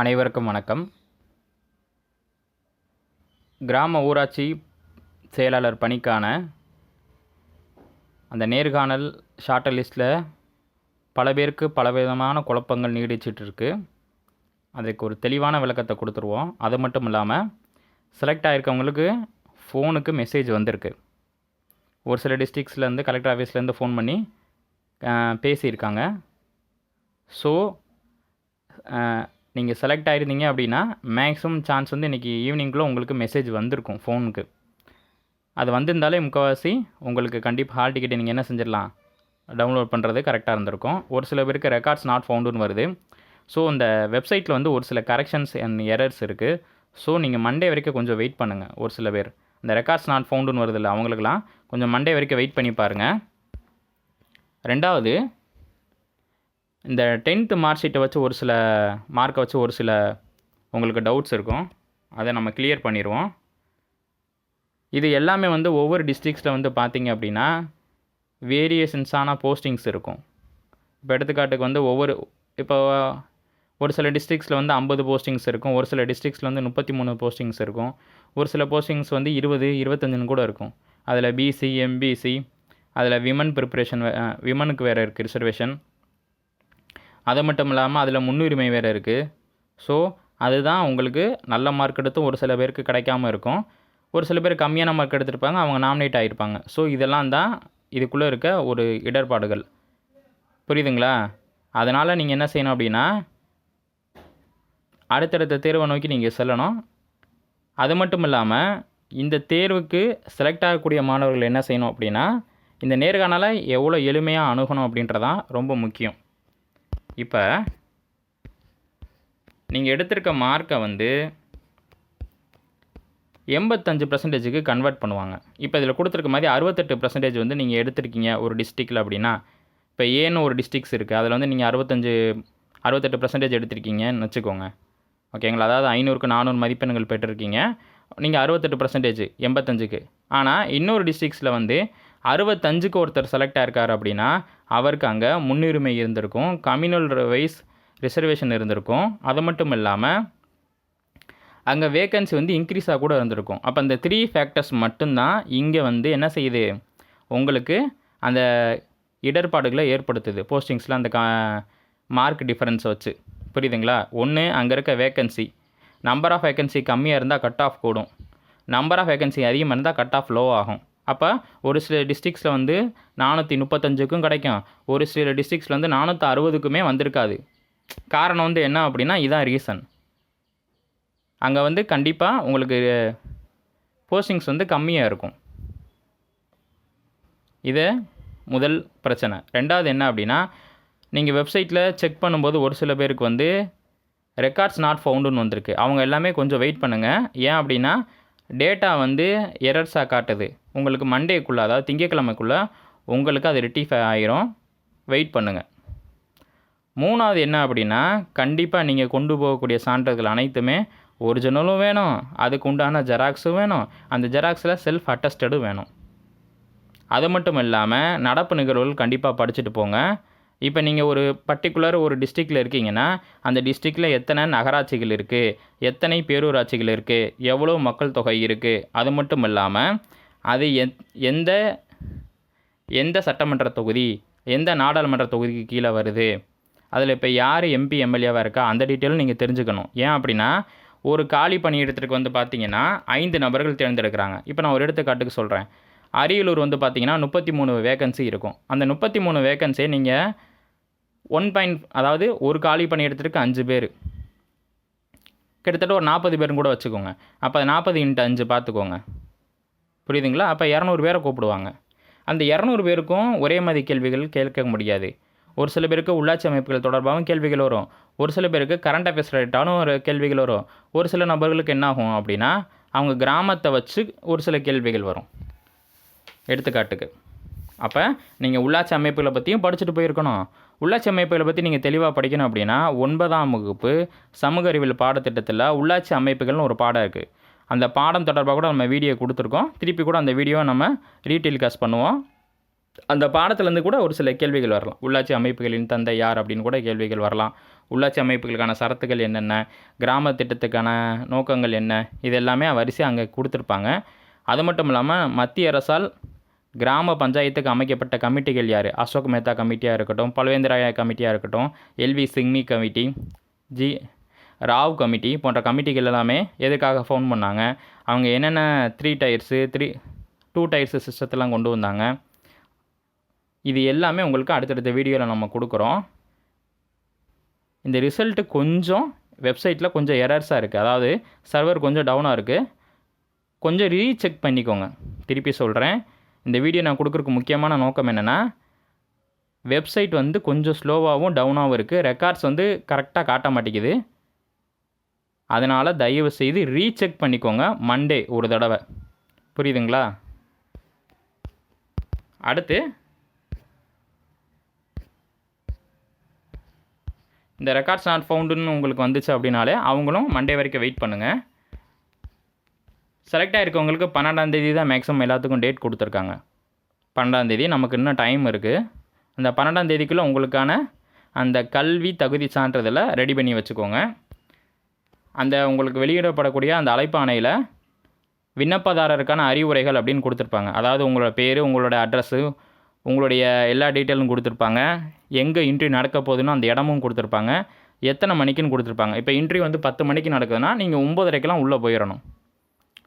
அனைவருக்கும் வணக்கம். கிராம ஊராட்சி செயலாளர் பணிக்கான அந்த நேர்காணல் ஷார்ட் லிஸ்ட்டில் பல பேருக்கு பலவிதமான குழப்பங்கள் நீடிச்சிட்ருக்கு அதுக்கு ஒரு தெளிவான விளக்கத்தை கொடுத்துருவோம். அது மட்டும் இல்லாமல் செலக்ட் ஆகிருக்கவங்களுக்கு ஃபோனுக்கு மெசேஜ் வந்திருக்கு. ஒரு சில டிஸ்ட்ரிக்ஸ்லேருந்து கலெக்டர் ஆஃபீஸ்லேருந்து ஃபோன் பண்ணி பேசியிருக்காங்க. ஸோ நீங்கள் செலக்ட் ஆகிருந்தீங்க அப்படின்னா மேக்ஸிமம் சான்ஸ் வந்து இன்றைக்கி ஈவினிங்குள்ளே உங்களுக்கு மெசேஜ் வந்திருக்கும் ஃபோனுக்கு அது வந்திருந்தாலே முக்கால்வாசி உங்களுக்கு கண்டிப்பாக ஹால் டிக்கெட்டை நீங்கள் என்ன செஞ்சிடலாம்? டவுன்லோட் பண்ணுறது கரெக்டாக இருந்திருக்கும். ஒரு சில பேருக்கு ரெக்கார்ட்ஸ் நாட் ஃபவுண்டுன்னு வருது. ஸோ இந்த வெப்சைட்டில் வந்து ஒரு சில கரெக்ஷன்ஸ் அண்ட் எரர்ஸ் இருக்குது ஸோ நீங்கள் மண்டே வரைக்கும் கொஞ்சம் வெயிட் பண்ணுங்கள் ஒரு சில பேர். இந்த ரெக்கார்ட்ஸ் நாட் ஃபவுண்டுன்னு வருதில்ல அவங்களுக்குலாம் கொஞ்சம் மண்டே வரைக்கும் வெயிட் பண்ணி பாருங்கள் ரெண்டாவது இந்த டென்த்து மார்க் ஷீட்டை வச்சு ஒரு சில மார்க்கை வச்சு ஒரு சில உங்களுக்கு டவுட்ஸ் இருக்கும். அதை நம்ம கிளியர் பண்ணிடுவோம் இது எல்லாமே வந்து ஒவ்வொரு டிஸ்ட்ரிக்ஸில் வந்து பார்த்திங்க அப்படின்னா வேரியேஷன்ஸான போஸ்டிங்ஸ் இருக்கும். இப்போ எடுத்துக்காட்டுக்கு வந்து ஒவ்வொரு இப்போ ஒரு சில டிஸ்ட்ரிக்ஸில் வந்து ஐம்பது போஸ்டிங்ஸ் இருக்கும். ஒரு சில டிஸ்ட்ரிக்ஸில் வந்து முப்பத்தி மூணு போஸ்டிங்ஸ் இருக்கும். ஒரு சில போஸ்டிங்ஸ் வந்து இருபது இருபத்தஞ்சுன்னு கூட இருக்கும். அதில் பிசி எம்பிசி அதில் விமன் ப்ரிப்பரேஷன் விமனுக்கு வேறு இருக்குது ரிசர்வேஷன் அது மட்டும் இல்லாமல் அதில் முன்னுரிமை வேறு இருக்குது ஸோ அதுதான் உங்களுக்கு நல்ல மார்க் எடுத்தும் ஒரு சில பேருக்கு கிடைக்காம இருக்கும். ஒரு சில பேர் கம்மியான மார்க் எடுத்திருப்பாங்க அவங்க நாமினேட் ஆகிருப்பாங்க ஸோ இதெல்லாம் தான் இதுக்குள்ளே இருக்க ஒரு இடர்பாடுகள். புரியுதுங்களா? அதனால் நீங்கள் என்ன செய்யணும் அப்படின்னா அடுத்தடுத்த தேர்வை நோக்கி நீங்கள் செல்லணும். அது மட்டும் இல்லாமல் இந்த தேர்வுக்கு செலக்ட் ஆகக்கூடிய மாணவர்கள் என்ன செய்யணும் அப்படின்னா இந்த நேர்காணலை எவ்வளோ எளிமையாக அணுகணும் அப்படின்றதான் ரொம்ப முக்கியம். இப்போ நீங்கள் எடுத்திருக்க மார்க்கை வந்து எண்பத்தஞ்சு பர்சன்டேஜுக்கு கன்வெர்ட் பண்ணுவாங்க. இப்போ இதில் கொடுத்துருக்க மாதிரி அறுபத்தெட்டு பர்சன்டேஜ் வந்து நீங்கள் எடுத்திருக்கீங்க ஒரு டிஸ்ட்ரிக்டில் அப்படின்னா இப்போ ஏன்னு ஒரு டிஸ்ட்ரிக்ஸ் இருக்குது அதில் வந்து நீங்கள் அறுபத்தஞ்சு அறுபத்தெட்டு பர்சன்டேஜ் எடுத்திருக்கீங்கன்னு வச்சுக்கோங்க. ஓகேங்களா அதாவது ஐநூறுக்கு நானூறு மதிப்பெண்கள் பெற்றிருக்கீங்க. நீங்கள் அறுபத்தெட்டு பர்சன்டேஜ் எண்பத்தஞ்சுக்கு. ஆனால் இன்னொரு டிஸ்ட்ரிக்ஸில் வந்து அறுபத்தஞ்சுக்கு ஒருத்தர் செலக்ட் ஆயிருக்கார் அப்படின்னா அவருக்கு அங்கே முன்னுரிமை இருந்திருக்கும் கம்யூனல் வைஸ் ரிசர்வேஷன் இருந்திருக்கும். அது மட்டும் இல்லாமல் அங்கே வேகன்சி வந்து இன்க்ரீஸாக கூட இருந்திருக்கும். அப்போ அந்த த்ரீ ஃபேக்டர்ஸ் மட்டும்தான் இங்கே வந்து என்ன செய்யுது? உங்களுக்கு அந்த இடர்பாடுகளை ஏற்படுத்துது. போஸ்டிங்ஸில் அந்த கா மார்க் டிஃப்ரென்ஸ் வச்சு. புரியுதுங்களா? ஒன்று அங்கே இருக்க வேக்கன்சி நம்பர் ஆஃப் வேக்கன்சி கம்மியாக இருந்தால் கட் ஆஃப் கூடும். நம்பர் ஆஃப் வேக்கன்சி அதிகமாக இருந்தால் கட் ஆஃப் லோ ஆகும். அப்போ ஒரு சில டிஸ்ட்ரிக்ஸில் வந்து நானூற்றி முப்பத்தஞ்சுக்கும் கிடைக்கும். ஒரு சில டிஸ்ட்ரிக்ஸில் வந்து நானூற்றி அறுபதுக்குமே வந்திருக்காது. காரணம் வந்து என்ன அப்படின்னா இதுதான் ரீசன் அங்கே வந்து கண்டிப்பாக உங்களுக்கு போஸ்டிங்ஸ் வந்து கம்மியாக இருக்கும். இது முதல் பிரச்சனை. ரெண்டாவது என்ன அப்படின்னா நீங்கள் வெப்சைட்டில் செக் பண்ணும்போது ஒரு சில பேருக்கு வந்து ரெக்கார்ட்ஸ் நாட் ஃபவுண்டுன்னு வந்திருக்கு. அவங்க எல்லாமே கொஞ்சம் வெயிட் பண்ணுங்கள் ஏன் அப்படின்னா டேட்டா வந்து எரர்ஸாக காட்டுது. உங்களுக்கு மண்டேக்குள்ளே அதாவது திங்கக்கிழமைக்குள்ளே உங்களுக்கு அது ரெட்டிஃபை ஆயிரும். வெயிட் பண்ணுங்கள் மூணாவது என்ன அப்படின்னா கண்டிப்பாக நீங்கள் கொண்டு போகக்கூடிய சான்றிதழ்கள் அனைத்துமே ஒரிஜினலும் வேணும். அதுக்கு உண்டான ஜெராக்ஸும் வேணும். அந்த ஜெராக்ஸில் செல்ஃப் அட்டஸ்டடும் வேணும். அது மட்டும் இல்லாமல் நடப்பு நிகழ்வுகள் கண்டிப்பாக படிச்சுட்டு போங்க. இப்போ நீங்கள் ஒரு பர்டிகுலர் ஒரு டிஸ்ட்ரிக்டில் இருக்கீங்கன்னா அந்த டிஸ்ட்ரிக்டில் எத்தனை நகராட்சிகள் இருக்குது எத்தனை பேரூராட்சிகள் இருக்குது எவ்வளோ மக்கள் தொகை இருக்குது அது மட்டும் இல்லாமல் அது எந் எந்த எந்த சட்டமன்ற தொகுதி எந்த நாடாளுமன்ற தொகுதிக்கு கீழே வருது அதில் இப்போ யார் எம்பி எம்எல்ஏவாக இருக்கா அந்த டீட்டெயிலும் நீங்கள் தெரிஞ்சுக்கணும். ஏன் அப்படின்னா ஒரு காலி பணியிடத்திற்கு வந்து பார்த்தீங்கன்னா ஐந்து நபர்கள் தேர்ந்தெடுக்கிறாங்க. இப்போ நான் ஒரு எடுத்துக்காட்டுக்கு சொல்கிறேன் அரியலூர் வந்து பார்த்தீங்கன்னா முப்பத்தி மூணு வேகன்சி இருக்கும். அந்த முப்பத்தி மூணு வேகன்சியை நீங்கள் ஒன் பாயிண்ட் அதாவது ஒரு காலி பணியிடத்திற்கு அஞ்சு பேர். கிட்டத்தட்ட ஒரு நாற்பது பேரும் கூட வச்சுக்கோங்க. அப்போ நாற்பது இன்ட்டு அஞ்சு பார்த்துக்கோங்க புரியுதுங்களா? அப்போ இரநூறு பேரை கூப்பிடுவாங்க. அந்த இரநூறு பேருக்கும் ஒரே மாதிரி கேள்விகள் கேட்க முடியாது. ஒரு சில பேருக்கு உள்ளாட்சி அமைப்புகள் தொடர்பாகவும் கேள்விகள் வரும். ஒரு சில பேருக்கு கரண்ட் அஃபேர்ஸ் ரிலேட்டானும் ஒரு கேள்விகள் வரும். ஒரு சில நபர்களுக்கு என்ன ஆகும் அப்படின்னா அவங்க கிராமத்தை வச்சு ஒரு சில கேள்விகள் வரும். எடுத்துக்காட்டுக்கு. அப்போ நீங்கள் உள்ளாட்சி அமைப்புகளை பற்றியும் படிச்சுட்டு போயிருக்கணும். உள்ளாட்சி அமைப்புகளை பற்றி நீங்கள் தெளிவாக படிக்கணும் அப்படின்னா ஒன்பதாம் வகுப்பு சமூக அறிவியல் பாடத்திட்டத்தில் உள்ளாட்சி அமைப்புகள்னு ஒரு பாடம் இருக்குது அந்த பாடம் தொடர்பாக கூட நம்ம வீடியோ கொடுத்துருக்கோம். திருப்பி கூட அந்த வீடியோவை நம்ம ரீடெயில்காஸ்ட் பண்ணுவோம். அந்த பாடத்துலேருந்து கூட ஒரு சில கேள்விகள் வரலாம். உள்ளாட்சி அமைப்புகளின் தந்தை யார் அப்படின்னு கூட கேள்விகள் வரலாம். உள்ளாட்சி அமைப்புகளுக்கான சரத்துகள் என்னென்ன? கிராம திட்டத்துக்கான நோக்கங்கள் என்ன? இது எல்லாமே வரிசையாக அங்கே கொடுத்துருப்பாங்க. அது மட்டும் இல்லாமல் மத்திய அரசால் கிராம பஞ்சாயத்துக்கு அமைக்கப்பட்ட கமிட்டிகள் யார்? அசோக் மேத்தா கமிட்டியாக இருக்கட்டும் பல்வேந்திராயா கமிட்டியாக இருக்கட்டும் எல்வி சிங்மி கமிட்டி ஜி ராவ் கமிட்டி போன்ற கமிட்டிகள் எல்லாமே எதுக்காக ஃபோன் பண்ணாங்க? அவங்க என்னென்ன three tiers three two tiers சிஸ்டத்தெல்லாம் கொண்டு வந்தாங்க? இது எல்லாமே உங்களுக்கு அடுத்தடுத்த வீடியோவில் நம்ம கொடுக்குறோம். இந்த ரிசல்ட்டு கொஞ்சம் வெப்சைட்டில் கொஞ்சம் எரர்ஸாக இருக்குது அதாவது சர்வர் கொஞ்சம் டவுனாக இருக்குது கொஞ்சம் ரீசெக் பண்ணிக்கோங்க. திருப்பி சொல்கிறேன் இந்த வீடியோ நான் கொடுக்குறக்கு முக்கியமான நோக்கம் என்னென்னா வெப்சைட் வந்து கொஞ்சம் ஸ்லோவாகவும் டவுனாகவும் இருக்குது ரெக்கார்ட்ஸ் வந்து கரெக்டாக காட்ட மாட்டேங்குது. அதனால் தயவு செய்து ரீசெக் பண்ணிக்கோங்க மண்டே ஒரு தடவை. புரியுதுங்களா? அடுத்து இந்த ரெக்கார்ட்ஸ் நாட் ஃபவுண்டுன்னு உங்களுக்கு வந்துச்சு அப்படின்னாலே அவங்களும் மண்டே வரைக்கும் வெயிட் பண்ணுங்கள் செலக்ட் ஆகிருக்கவங்களுக்கு பன்னெண்டாந்தேதி தான் மேக்ஸிமம் எல்லாத்துக்கும் டேட் கொடுத்துருக்காங்க. பன்னெண்டாந்தேதி நமக்கு இன்னும் டைம் இருக்குது அந்த பன்னெண்டாம் தேதிக்குள்ளே உங்களுக்கான அந்த கல்வி தகுதி சான்றிதழை ரெடி பண்ணி வச்சுக்கோங்க. அந்த உங்களுக்கு வெளியிடப்படக்கூடிய அந்த அழைப்பாணையில் விண்ணப்பதாரருக்கான அறிவுரைகள் அப்படின்னு கொடுத்துருப்பாங்க. அதாவது உங்களோட பேர் உங்களோட அட்ரஸ்ஸு உங்களுடைய எல்லா டீட்டெயிலும் கொடுத்துருப்பாங்க. எங்கே இன்ட்ரி நடக்க போகுதுன்னு அந்த இடமும் கொடுத்துருப்பாங்க. எத்தனை மணிக்குன்னு கொடுத்துருப்பாங்க. இப்போ இன்ட்ரி வந்து பத்து மணிக்கு நடக்குதுன்னா நீங்கள் ஒம்பதரைக்கெலாம் உள்ளே போயிடணும்.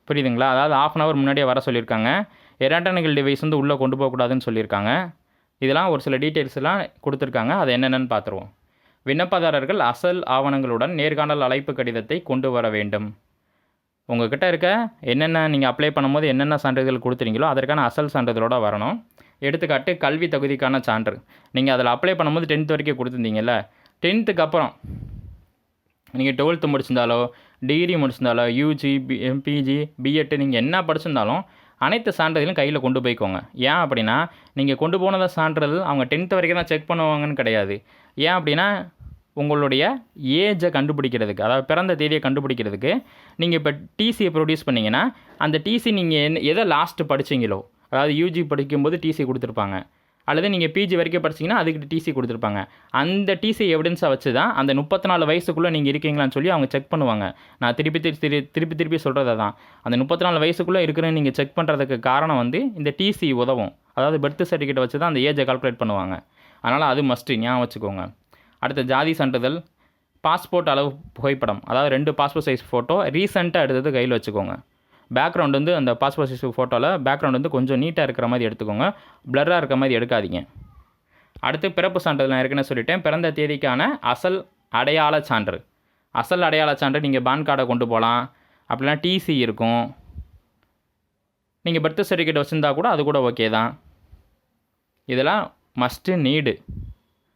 புரியுதுங்களா? அதாவது ஆஃப் அன் ஹவர் முன்னாடியே வர சொல்லியிருக்காங்க. எலக்ட்ரானிக்கல் டிவைஸ் வந்து உள்ளே கொண்டு போகக்கூடாதுன்னு சொல்லியிருக்காங்க. இதெல்லாம் ஒரு சில டீட்டெயில்ஸ்லாம் கொடுத்துருக்காங்க. அது என்னென்னு பார்த்துருவோம். விண்ணப்பதாரர்கள் அசல் ஆவணங்களுடன் நேர்காணல் அழைப்பு கடிதத்தை கொண்டு வர வேண்டும். உங்கள்கிட்ட இருக்க என்னென்ன நீங்கள் அப்ளை பண்ணும்போது என்னென்ன சான்றிதழ் கொடுத்துறீங்களோ அதற்கான அசல் சான்றிதழோடு வரணும். எடுத்துக்காட்டு கல்வி தகுதிக்கான சான்று. நீங்கள் அதில் அப்ளை பண்ணும்போது டென்த் வரைக்கும் கொடுத்துருந்தீங்கல்ல. டென்த்துக்கு அப்புறம் நீங்கள் டுவெல்த்து முடிச்சிருந்தாலோ டிகிரி முடிச்சிருந்தாலோ யூஜி பி பிஜி பிஎட் நீங்கள் என்ன படிச்சிருந்தாலும் அனைத்து சான்றிதழும் கையில் கொண்டு போய்க்கோங்க. ஏன் அப்படின்னா நீங்கள் கொண்டு போனதை சான்றிதழ் அவங்க டென்த்து வரைக்கும் தான் செக் பண்ணுவாங்கன்னு கிடையாது. ஏன் அப்படின்னா உங்களுடைய ஏஜை கண்டுபிடிக்கிறதுக்கு அதாவது பிறந்த தேதியை கண்டுபிடிக்கிறதுக்கு நீங்கள் இப்போ டிசியை ப்ரொடியூஸ் பண்ணிங்கன்னா அந்த டிசி நீங்கள் எதை லாஸ்ட்டு படிச்சீங்களோ அதாவது யூஜி படிக்கும்போது டிசி கொடுத்துருப்பாங்க. அல்லது நீங்கள் பிஜி வரைக்கும் படிச்சீங்கன்னா அதுக்கு டிசி கொடுத்துருப்பாங்க. அந்த டிசி எவிடன்ஸாக வச்சு தான் அந்த முப்பத்தி நாலு வயசுக்குள்ளே நீங்கள் இருக்கீங்களான்னு சொல்லி அவங்க செக் பண்ணுவாங்க. நான் திருப்பி திருப்பி திரு திருப்பி திருப்பி சொல்கிறது தான் அந்த முப்பத்தி நாலு வயசுக்குள்ளே இருக்கிறேன்னு நீங்கள் செக் பண்ணுறதுக்கு காரணம் வந்து இந்த டிசி உதவும். அதாவது பர்த் சர்டிஃபிகேட் வச்சு தான் அந்த ஏஜை கால்குலேட் பண்ணுவாங்க. அதனால் அது மஸ்ட்டு ஞாபகம் வச்சுக்கோங்க. அடுத்த ஜாதி சான்றிதழ் பாஸ்போர்ட் அளவு புகைப்படம். அதாவது ரெண்டு பாஸ்போர்ட் சைஸ் ஃபோட்டோ ரீசெண்டாக எடுத்தது கையில் வச்சுக்கோங்க. பேக்ரவுண்ட் வந்து அந்த பாஸ்போர்ட் சைஸ் ஃபோட்டோவில் பேக்ரவுண்ட் வந்து கொஞ்சம் நீட்டாக இருக்கிற மாதிரி எடுத்துக்கோங்க. ப்ளர்ராக இருக்கிற மாதிரி எடுக்காதீங்க. அடுத்து பிறப்பு சான்றிதழ் நான் ஏற்கனவே சொல்லிட்டேன். பிறந்த தேதிக்கான அசல் அடையாள சான்று. அசல் அடையாள சான்று நீங்கள் பான் கார்டை கொண்டு போகலாம் அப்படின்னா டிசி இருக்கும். நீங்கள் பர்த் சர்டிஃபிகேட் வச்சுருந்தா கூட அது கூட ஓகே தான். இதெல்லாம் மஸ்ட்டு நீடு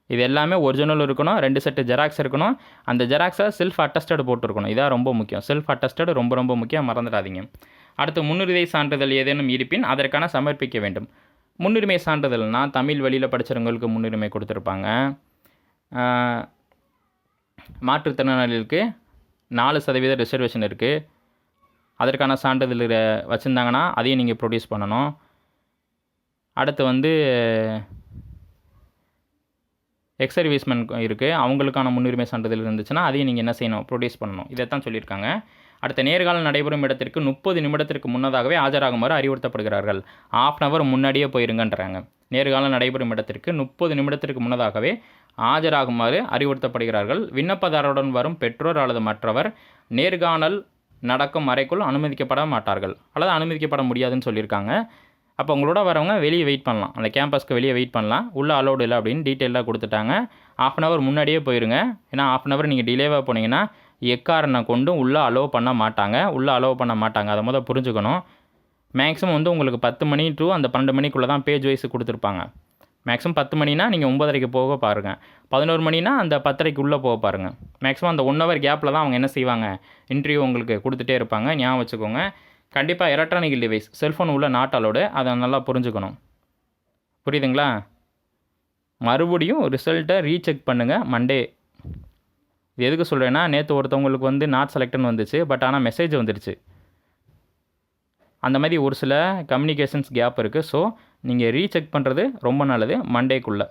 இது எல்லாமே ஒரிஜினல் இருக்கணும் ரெண்டு செட்டு ஜெராக்ஸ் இருக்கணும். அந்த ஜெராக்ஸை செல்ஃப் அட்டஸ்டட் போட்டிருக்கணும். இதான் ரொம்ப முக்கியம். செல்ஃப் அட்டஸ்டட் ரொம்ப ரொம்ப முக்கியம். மறந்துடாதீங்க. அடுத்து முன்னுரிமை சான்றிதழ் ஏதேனும் இருப்பின் அதற்கான சமர்ப்பிக்க வேண்டும். முன்னுரிமை சான்றிதழ்னால் தமிழ் வழியில் படித்தவங்களுக்கு முன்னுரிமை கொடுத்துருப்பாங்க. மாற்றுத்திறனாளிகளுக்கு நாலு சதவீத ரிசர்வேஷன் இருக்குது அதற்கான சான்றிதழ் வச்சுருந்தாங்கன்னா அதையும் நீங்கள் ப்ரொடியூஸ் பண்ணணும். அடுத்து வந்து எக்ஸ் சர்வீஸ்மேன் இருக்குது அவங்களுக்கான முன்னுரிமை சான்றிதழ் இருந்துச்சுன்னா அதையும் நீங்கள் என்ன செய்யணும்? ப்ரொடியூஸ் பண்ணணும். இதைத்தான் சொல்லியிருக்காங்க. அடுத்த நேர்காலம் நடைபெறும் இடத்திற்கு முப்பது நிமிடத்திற்கு முன்னதாகவே ஆஜராகுமாறு அறிவுறுத்தப்படுகிறார்கள். ஆஃப் அன் அவர் முன்னாடியே போயிருங்கன்றாங்க. நேர்காலம் நடைபெறும் இடத்திற்கு முப்பது நிமிடத்திற்கு முன்னதாகவே ஆஜராகுமாறு அறிவுறுத்தப்படுகிறார்கள். விண்ணப்பதாரருடன் வரும் பெற்றோர் அல்லது மற்றவர் நேர்காணல் நடக்கும் அறைக்குள் அனுமதிக்கப்பட மாட்டார்கள். அல்லது அனுமதிக்கப்பட முடியாதுன்னு சொல்லியிருக்காங்க. அப்போ உங்களோட வரவங்க வெளியே வெயிட் பண்ணலாம். அந்த கேம்பஸ்க்கு வெளியே வெயிட் பண்ணலாம். உள்ளே அலோடு இல்லை அப்படின்னு டீட்டெயிலாக கொடுத்துட்டாங்க. ஆஃப் அன் ஹவர் முன்னாடியே போயிருங்க. ஏன்னா ஆஃப் அன் ஹவர் நீங்கள் டிலேவாக போனீங்கன்னா எக்காரனை கொண்டும் உள்ளே அலோவ் பண்ண மாட்டாங்க. உள்ளே அலோவ் பண்ண மாட்டாங்க. அதை முதல் புரிஞ்சுக்கணும். மேக்ஸிமம் வந்து உங்களுக்கு பத்து மணி டு அந்த பன்னெண்டு மணிக்குள்ளே தான் பேஜ் வைஸ் கொடுத்துருப்பாங்க. மேக்ஸிமம் பத்து மணினா நீங்கள் ஒம்பதரைக்கு போக பாருங்கள் பதினோரு மணினா அந்த பத்தரைக்கு உள்ளே போக பாருங்கள் மேக்ஸிமம் அந்த ஒன் ஹவர் கேப்பில் தான் அவங்க என்ன செய்வாங்க? இன்டர்வியூ உங்களுக்கு கொடுத்துட்டே இருப்பாங்க. ஞாபகம் வச்சுக்கோங்க. கண்டிப்பாக எலக்ட்ரானிக் டிவைஸ் செல்ஃபோன் உள்ள நாட் அலோடு அதை நல்லா புரிஞ்சுக்கணும். புரியுதுங்களா? மறுபடியும் ரிசல்ட்டை ரீசெக் பண்ணுங்கள் மண்டே இது எதுக்கு சொல்கிறேன்னா நேற்று ஒருத்தவங்களுக்கு வந்து நாட் செலக்ட்னு வந்துச்சு பட் ஆனால் மெசேஜ் வந்துடுச்சு அந்த மாதிரி ஒரு சில கம்யூனிகேஷன்ஸ் கேப் இருக்குது ஸோ நீங்கள் ரீசெக் பண்ணுறது ரொம்ப நல்லது மண்டேக்குள்ளே